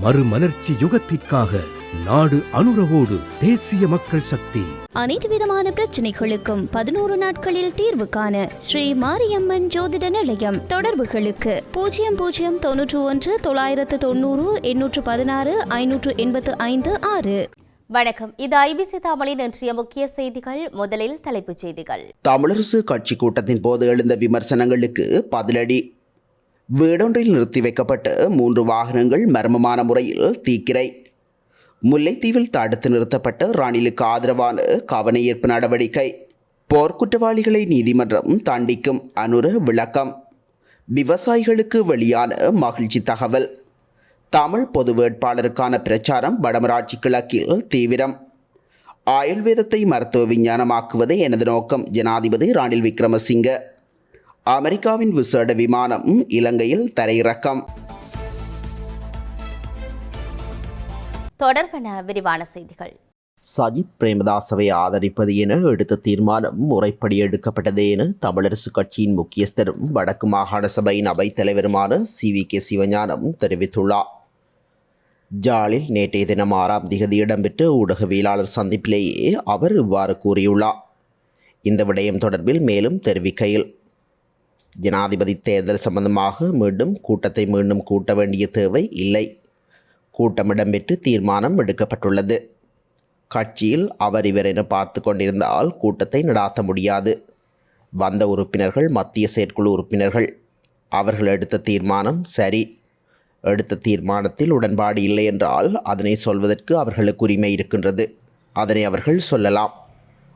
மறுமலர்ச்சி யுகத்திற்காக நாடு அனுரவோடு தேசிய மக்கள் சக்தி. அனைத்து விதமான பிரச்சனைகளுக்கும் பதினோரு நாட்களில் தீர்வு காண ஸ்ரீ மாரியம்மன் ஜோதிட நிலையம் தொடர்புகளுக்கு. பூஜ்ஜியம் பூஜ்ஜியம் தொன்னூற்று ஒன்று தொள்ளாயிரத்து தொண்ணூறு எண்ணூற்று பதினாறு ஐநூற்று எண்பத்து ஐந்து ஆறு. வணக்கம். இது ஐபிசி தமிழின் இன்றைய முக்கிய செய்திகள். முதலில் தலைப்புச் செய்திகள். தமிழரசு கட்சி கூட்டத்தின் போது எழுந்த விமர்சனங்களுக்கு பதிலடி வீடொன்றில் நிறுத்தி வைக்கப்பட்ட மூன்று வாகனங்கள் மர்மமான முறையில் தீக்கிரை. முல்லைத்தீவில் தடுத்து நிறுத்தப்பட்ட ராணிலுக்கு ஆதரவான கவனஈர்ப்பு நடவடிக்கை. போர்க்குற்றவாளிகளை நீதிமன்றம் தண்டிக்கும் அனுர விளக்கம். விவசாயிகளுக்கு வெளியான மகிழ்ச்சி தகவல். தமிழ் பொது வேட்பாளருக்கான பிரச்சாரம் வடமராட்சி கிழக்கில் தீவிரம். ஆயுர்வேதத்தை மருத்துவ விஞ்ஞானமாக்குவதே எனது நோக்கம். ஜனாதிபதி ராணில் விக்ரமசிங்க. அமெரிக்காவின் விசேட விமானம் இலங்கையில் தரையிறக்கம். தொடர்பென விரிவான செய்திகள். சஜித் பிரேமதாசவை ஆதரிப்பது என எடுத்த தீர்மானம் முறைப்படி எடுக்கப்பட்டது என தமிழரசு கட்சியின் முக்கியஸ்தரும் வடக்கு மாகாண சபையின் அவைத் தலைவருமான சி வி கே சிவஞானம் தெரிவித்துள்ளார். ஜாலில் நேற்றைய தினம் ஆறாம் திகதி இடம்பெற்ற ஊடகவியலாளர் சந்திப்பிலேயே அவர் இவ்வாறு கூறியுள்ளார். இந்த விடயம் தொடர்பில் மேலும் தெரிவிக்கையில் ஜனாதிபதி தேர்தல் சம்பந்தமாக மீண்டும் கூட்டத்தை மீண்டும் கூட்ட வேண்டிய தேவை இல்லை. கூட்டம் இடம்பெற்று தீர்மானம் எடுக்கப்பட்டுள்ளது. கட்சியில் அவர் இவர் என பார்த்து கொண்டிருந்தால் கூட்டத்தை நடாத்த முடியாது. வந்த உறுப்பினர்கள் மத்திய செயற்குழு உறுப்பினர்கள் அவர்கள் எடுத்த தீர்மானம் சரி. எடுத்த தீர்மானத்தில் உடன்பாடு இல்லை என்றால் அதனை சொல்வதற்கு அவர்களுக்கு உரிமை இருக்கின்றது. அதனை அவர்கள் சொல்லலாம்.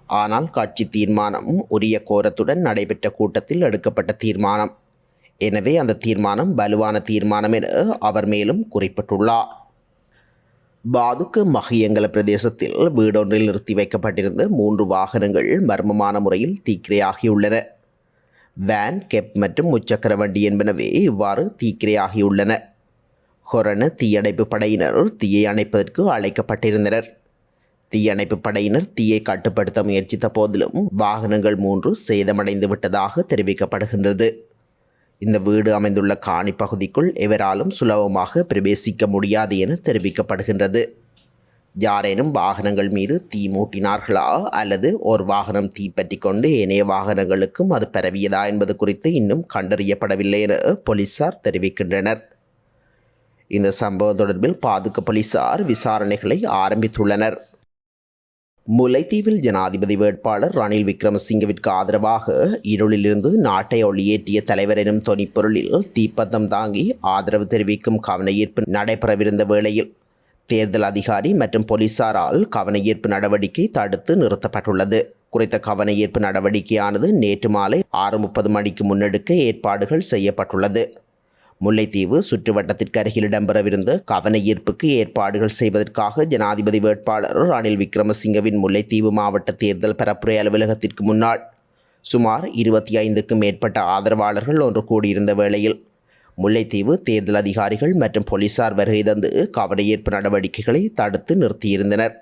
ஆனால் கட்சி தீர்மானம் உரிய கோரத்துடன் நடைபெற்ற கூட்டத்தில் எடுக்கப்பட்ட தீர்மானம். எனவே அந்த தீர்மானம் வலுவான தீர்மானம் என அவர் மேலும் குறிப்பிட்டுள்ளார். பாதுக்கு மகியங்கல பிரதேசத்தில் வீடொன்றில் நிறுத்தி வைக்கப்பட்டிருந்த மூன்று வாகனங்கள் மர்மமான முறையில் தீக்கிரையாகியுள்ளன. வேன் கெப் மற்றும் முச்சக்கர வண்டி என்பனவே இவ்வாறு தீக்கிரையாகியுள்ளன. ஹொரண தீயணைப்பு படையினர் தீயை அணைப்பதற்கு அழைக்கப்பட்டிருந்தனர். தீயணைப்பு படையினர் தீயை கட்டுப்படுத்த முயற்சித்த போதிலும் வாகனங்கள் மூன்று சேதமடைந்து விட்டதாக தெரிவிக்கப்படுகின்றது. இந்த வீடு அமைந்துள்ள காணி பகுதிக்குள் எவராலும் சுலபமாக பிரவேசிக்க முடியாது என தெரிவிக்கப்படுகின்றது. யாரேனும் வாகனங்கள் மீது தீ மூட்டினார்களா? அல்லது ஒரு வாகனம் தீப்பற்றி கொண்டு ஏனைய வாகனங்களுக்கும் அது பரவியதா என்பது குறித்து இன்னும் கண்டறியப்படவில்லை என போலீசார் தெரிவிக்கின்றனர். இந்த சம்பவம் தொடர்பில் பாதுக போலீசார் விசாரணைகளை ஆரம்பித்துள்ளனர். முல்லைத்தீவில் ஜனாதிபதி வேட்பாளர் ரணில் விக்ரமசிங்கவிற்கு ஆதரவாக இருளிலிருந்து நாட்டை ஒளியேற்றிய தலைவர் எனும் தொனிப்பொருளில் தீப்பந்தம் தாங்கி ஆதரவு தெரிவிக்கும் கவனஈர்ப்பு நடைபெறவிருந்த வேளையில் தேர்தல் அதிகாரி மற்றும் போலீசாரால் கவனஈர்ப்பு நடவடிக்கை தடுத்து நிறுத்தப்பட்டுள்ளது. குறித்த கவனஈர்ப்பு நடவடிக்கையானது நேற்று மாலை ஆறு முப்பது மணிக்கு முன்னெடுக்க ஏற்பாடுகள் செய்யப்பட்டுள்ளது. முல்லைத்தீவு சுற்றுவட்டத்திற்கு அருகில் இடம்பெறவிருந்த கவன ஈர்ப்புக்கு ஏற்பாடுகள் செய்வதற்காக ஜனாதிபதி வேட்பாளர் ரணில் விக்ரமசிங்கவின் முல்லைத்தீவு மாவட்ட தேர்தல் பரப்புரை அலுவலகத்திற்கு முன்னால் சுமார் இருபத்தி ஐந்துக்கும் மேற்பட்ட ஆதரவாளர்கள் ஒன்று கூடியிருந்த வேளையில் முல்லைத்தீவு தேர்தல் அதிகாரிகள் மற்றும் போலீசார் வருகை தந்து கவனஈர்ப்பு நடவடிக்கைகளை தடுத்து நிறுத்தியிருந்தனர்.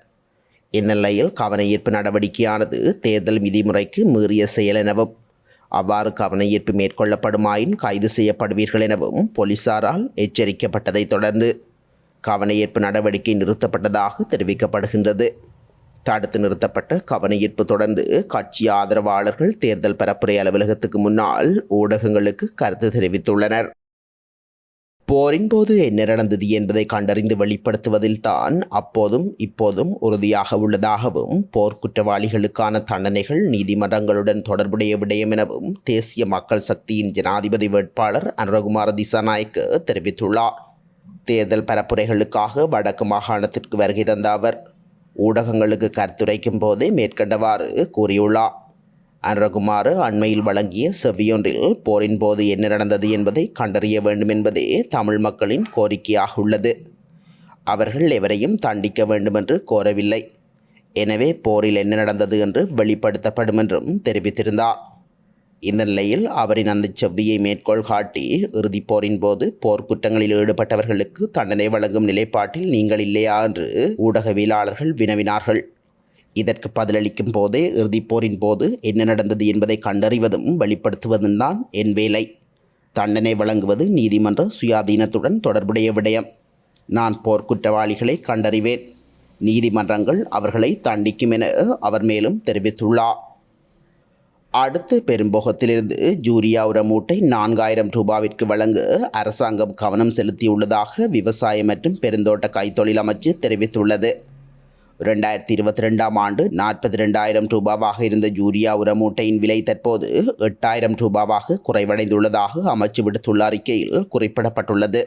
இந்நிலையில் கவனஈர்ப்பு நடவடிக்கையானது தேர்தல் விதிமுறைக்கு மீறிய செயல் எனவும் அவ்வாறு கவனஈர்ப்பு மேற்கொள்ளப்படுமாயின் கைது செய்யப்படுவீர்கள் எனவும் போலீசாரால் எச்சரிக்கப்பட்டதைத் தொடர்ந்து கவனஈர்ப்பு நடவடிக்கை நிறுத்தப்பட்டதாக தெரிவிக்கப்படுகின்றது. தடுத்து நிறுத்தப்பட்ட கவனஈர்ப்பு தொடர்ந்து கட்சி ஆதரவாளர்கள் தேர்தல் பரப்புரை அலுவலகத்துக்கு முன்னால் ஊடகங்களுக்கு கருத்து தெரிவித்துள்ளனர். போரின் போது என்ன நடந்தது என்பதை கண்டறிந்து வெளிப்படுத்துவதில் தான் அப்போதும் இப்போதும் உறுதியாக உள்ளதாகவும் போர் குற்றவாளிகளுக்கான தண்டனைகள் நீதிமன்றங்களுடன் தொடர்புடைய விடயம் எனவும் தேசிய மக்கள் சக்தியின் ஜனாதிபதி வேட்பாளர் அனுரகுமார திசாநாயக்க தெரிவித்துள்ளார். தேர்தல் பரப்புரைகளுக்காக வடக்கு மாகாணத்திற்கு வருகை தந்த அவர் ஊடகங்களுக்கு கருத்துரைக்கும் போதே மேற்கண்டவாறு கூறியுள்ளார். அனுரகுமார் அண்மையில் வழங்கிய செவ்வியொன்றில் போரின் போது என்ன நடந்தது என்பதை கண்டறிய வேண்டும் என்பதே தமிழ் மக்களின் கோரிக்கையாக உள்ளது. அவர்கள் எவரையும் தண்டிக்க வேண்டுமென்று கோரவில்லை. எனவே போரில் என்ன நடந்தது என்று வெளிப்படுத்தப்படும் என்றும் தெரிவித்திருந்தார். இந்த நிலையில் அவரின் அந்த செவ்வியை மேற்கோள் காட்டி இறுதிப் போரின் போது போர்க்குற்றங்களில் ஈடுபட்டவர்களுக்கு தண்டனை வழங்கும் நிலைப்பாட்டில் நீங்கள் இல்லையா என்று ஊடகவியலாளர்கள் வினவினார்கள். இதற்கு பதிலளிக்கும் போதே இறுதிப் போரின் போது என்ன நடந்தது என்பதை கண்டறிவதும் வெளிப்படுத்துவதும் தான் என் வேலை. தண்டனை வழங்குவது நீதிமன்ற சுயாதீனத்துடன் தொடர்புடைய விடயம். நான் போர்க்குற்றவாளிகளை கண்டறிவேன். நீதிமன்றங்கள் அவர்களை தண்டிக்கும் என அவர் மேலும் தெரிவித்துள்ளார். அடுத்து பெரும்போகத்திலிருந்து ஜூரியா உரமூட்டை நான்காயிரம் ரூபாவிற்கு வழங்க அரசாங்கம் கவனம் செலுத்தியுள்ளதாக விவசாய மற்றும் பெருந்தோட்ட கைத்தொழில் அமைச்சு தெரிவித்துள்ளது. ரெண்டாயிரத்தி இருபத்தி ரெண்டாம் ஆண்டு நாற்பத்தி ரெண்டாயிரம் ரூபாவாக இருந்த யூரியா உர மூட்டையின் விலை தற்போது எட்டாயிரம் ரூபாவாக குறைவடைந்துள்ளதாக அமைச்சு விடுத்துள்ள அறிக்கையில் குறிப்பிடப்பட்டுள்ளது.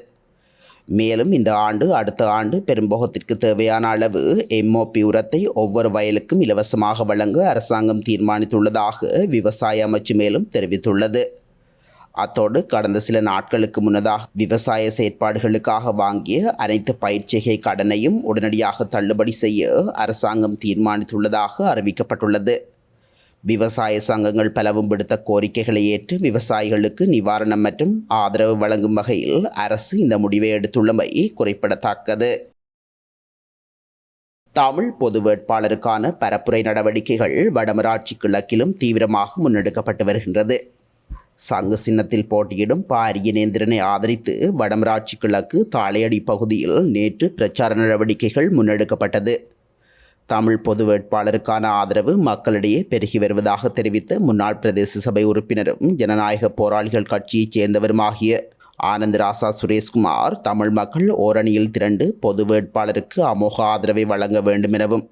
மேலும் இந்த ஆண்டு அடுத்த ஆண்டு பெரும்போகத்திற்கு தேவையான அளவு எம்ஓபி உரத்தை ஒவ்வொரு வயலுக்கும் இலவசமாக வழங்க அரசாங்கம் தீர்மானித்துள்ளதாக விவசாய அமைச்சு மேலும் தெரிவித்துள்ளது. அத்தோடு கடந்த சில நாட்களுக்கு முன்னதாக விவசாய செயற்பாடுகளுக்காக வாங்கிய அனைத்து பயிற்சிகை கடனையும் உடனடியாக தள்ளுபடி செய்ய அரசாங்கம் தீர்மானித்துள்ளதாக அறிவிக்கப்பட்டுள்ளது. விவசாய சங்கங்கள் பலவும் விடுத்த கோரிக்கைகளை ஏற்று விவசாயிகளுக்கு நிவாரணம் மற்றும் ஆதரவு வழங்கும் வகையில் அரசு இந்த முடிவை எடுத்துள்ளமை குறிப்பிடத்தக்கது. தமிழ் பொது வேட்பாளருக்கான பரப்புரை நடவடிக்கைகள் வடமராட்சி கிழக்கிலும் தீவிரமாக முன்னெடுக்கப்பட்டு வருகின்றது. சங்கு சின்னத்தில் போட்டியிடும் பாரியநேந்திரனை ஆதரித்து வடமராட்சி கிழக்கு தாளையடி பகுதியில் நேற்று பிரச்சார நடவடிக்கைகள் முன்னெடுக்கப்பட்டது. தமிழ் பொது வேட்பாளருக்கான ஆதரவு மக்களிடையே பெருகி வருவதாக தெரிவித்த முன்னாள் பிரதேச சபை உறுப்பினரும் ஜனநாயக போராளிகள் கட்சியைச் சேர்ந்தவருமாகிய ஆனந்த் ராசா சுரேஷ்குமார் தமிழ் மக்கள் ஓரணியில் திரண்டு பொது வேட்பாளருக்கு அமோக ஆதரவை வழங்க வேண்டும் எனவும்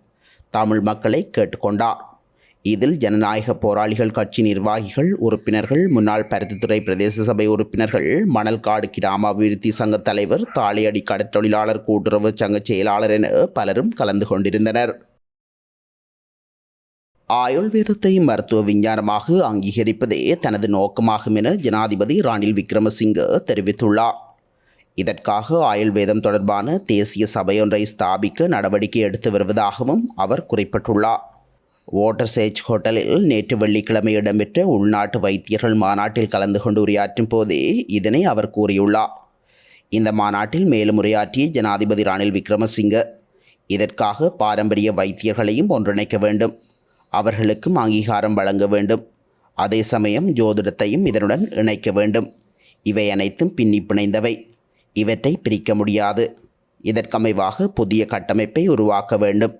தமிழ் மக்களை கேட்டுக்கொண்டார். இதில் ஜனநாயக போராளிகள் கட்சி நிர்வாகிகள் உறுப்பினர்கள் முன்னாள் பருத்தித்துறை பிரதேச சபை உறுப்பினர்கள் மணல்காடு கிராம அபிவிருத்தி சங்க தலைவர் தாளையடி கடற்தொழிலாளர் கூட்டுறவு சங்க செயலாளர் என பலரும் கலந்து கொண்டிருந்தனர். ஆயுர்வேதத்தை மருத்துவ விஞ்ஞானமாக அங்கீகரிப்பதே தனது நோக்கமாகும் என ஜனாதிபதி ராணில் விக்ரமசிங்க தெரிவித்துள்ளார். இதற்காக ஆயுர்வேதம் தொடர்பான தேசிய சபையொன்றை ஸ்தாபிக்க நடவடிக்கை எடுத்து வருவதாகவும் அவர் குறிப்பிட்டுள்ளார். வாட்டர் சேஜ் ஹோட்டலில் நேற்று வெள்ளிக்கிழமை இடம்பெற்ற உள்நாட்டு வைத்தியர்கள் மாநாட்டில் கலந்து கொண்டு உரையாற்றும் போதே இதனை அவர் கூறியுள்ளார். இந்த மாநாட்டில் மேலும் உரையாற்றிய ஜனாதிபதி ராணில் விக்ரமசிங்க இதற்காக பாரம்பரிய வைத்தியர்களையும் ஒன்றிணைக்க வேண்டும். அவர்களுக்கும் அங்கீகாரம் வழங்க வேண்டும். அதே சமயம் ஜோதிடத்தையும் இதனுடன் இணைக்க வேண்டும். இவை அனைத்தும் பின்னி பிணைந்தவை. இவற்றை பிரிக்க முடியாது. இதற்கமைவாக புதிய கட்டமைப்பை உருவாக்க வேண்டும்.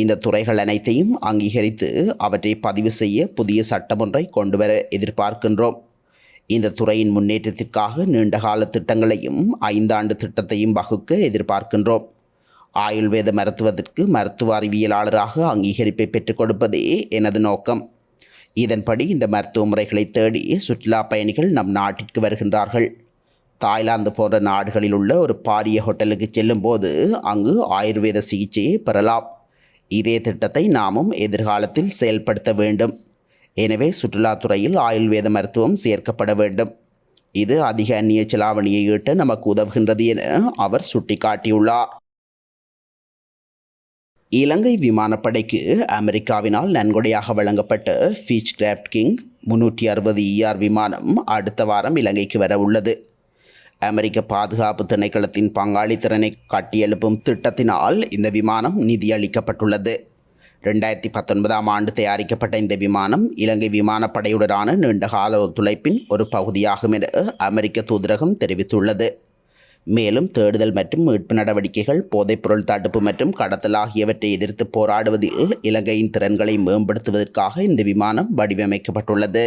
இந்த துறைகள் அனைத்தையும் அங்கீகரித்து அவற்றை பதிவு செய்ய புதிய சட்டம் ஒன்றை கொண்டு வர எதிர்பார்க்கின்றோம். இந்த துறையின் முன்னேற்றத்திற்காக நீண்டகால திட்டங்களையும் ஐந்தாண்டு திட்டத்தையும் வகுக்க எதிர்பார்க்கின்றோம். ஆயுர்வேத மருத்துவத்திற்கு மருத்துவ அறிவியலாளராக அங்கீகரிப்பை பெற்றுக் கொடுப்பதே எனது நோக்கம். இதன்படி இந்த மருத்துவ முறைகளை தேடி சுற்றுலா பயணிகள் நம் நாட்டிற்கு வருகின்றார்கள். தாய்லாந்து போன்ற நாடுகளில் உள்ள ஒரு பாரிய ஹோட்டலுக்கு செல்லும்போது அங்கு ஆயுர்வேத சிகிச்சையை பெறலாம். இதே திட்டத்தை நாமும் எதிர்காலத்தில் செயல்படுத்த வேண்டும். எனவே சுற்றுலாத்துறையில் ஆயுர்வேத மருத்துவம் சேர்க்கப்பட வேண்டும். இது அதிக அந்நிய செலாவணியை ஈட்ட நமக்கு உதவுகின்றது என அவர் சுட்டிக்காட்டியுள்ளார். இலங்கை விமானப்படைக்கு அமெரிக்காவினால் நன்கொடையாக வழங்கப்பட்ட ஃபீச் கிராஃப்ட் கிங் முன்னூற்றி அறுபது இஆர் விமானம் அடுத்த வாரம் இலங்கைக்கு வர உள்ளது. அமெரிக்க பாதுகாப்பு திணைக்களத்தின் பங்காளித்திறனை கட்டியெழுப்பும் திட்டத்தினால் இந்த விமானம் நிதியளிக்கப்பட்டுள்ளது. ரெண்டாயிரத்தி பத்தொன்பதாம் ஆண்டு தயாரிக்கப்பட்ட இந்த விமானம் இலங்கை விமானப்படையுடனான நீண்டகால ஒத்துழைப்பின் ஒரு பகுதியாகும் என அமெரிக்க தூதரகம் தெரிவித்துள்ளது. மேலும் தேடுதல் மற்றும் மீட்பு நடவடிக்கைகள் போதைப்பொருள் தடுப்பு மற்றும் கடத்தல் ஆகியவற்றை எதிர்த்து போராடுவதில் இலங்கையின் திறன்களை மேம்படுத்துவதற்காக இந்த விமானம் வடிவமைக்கப்பட்டுள்ளது.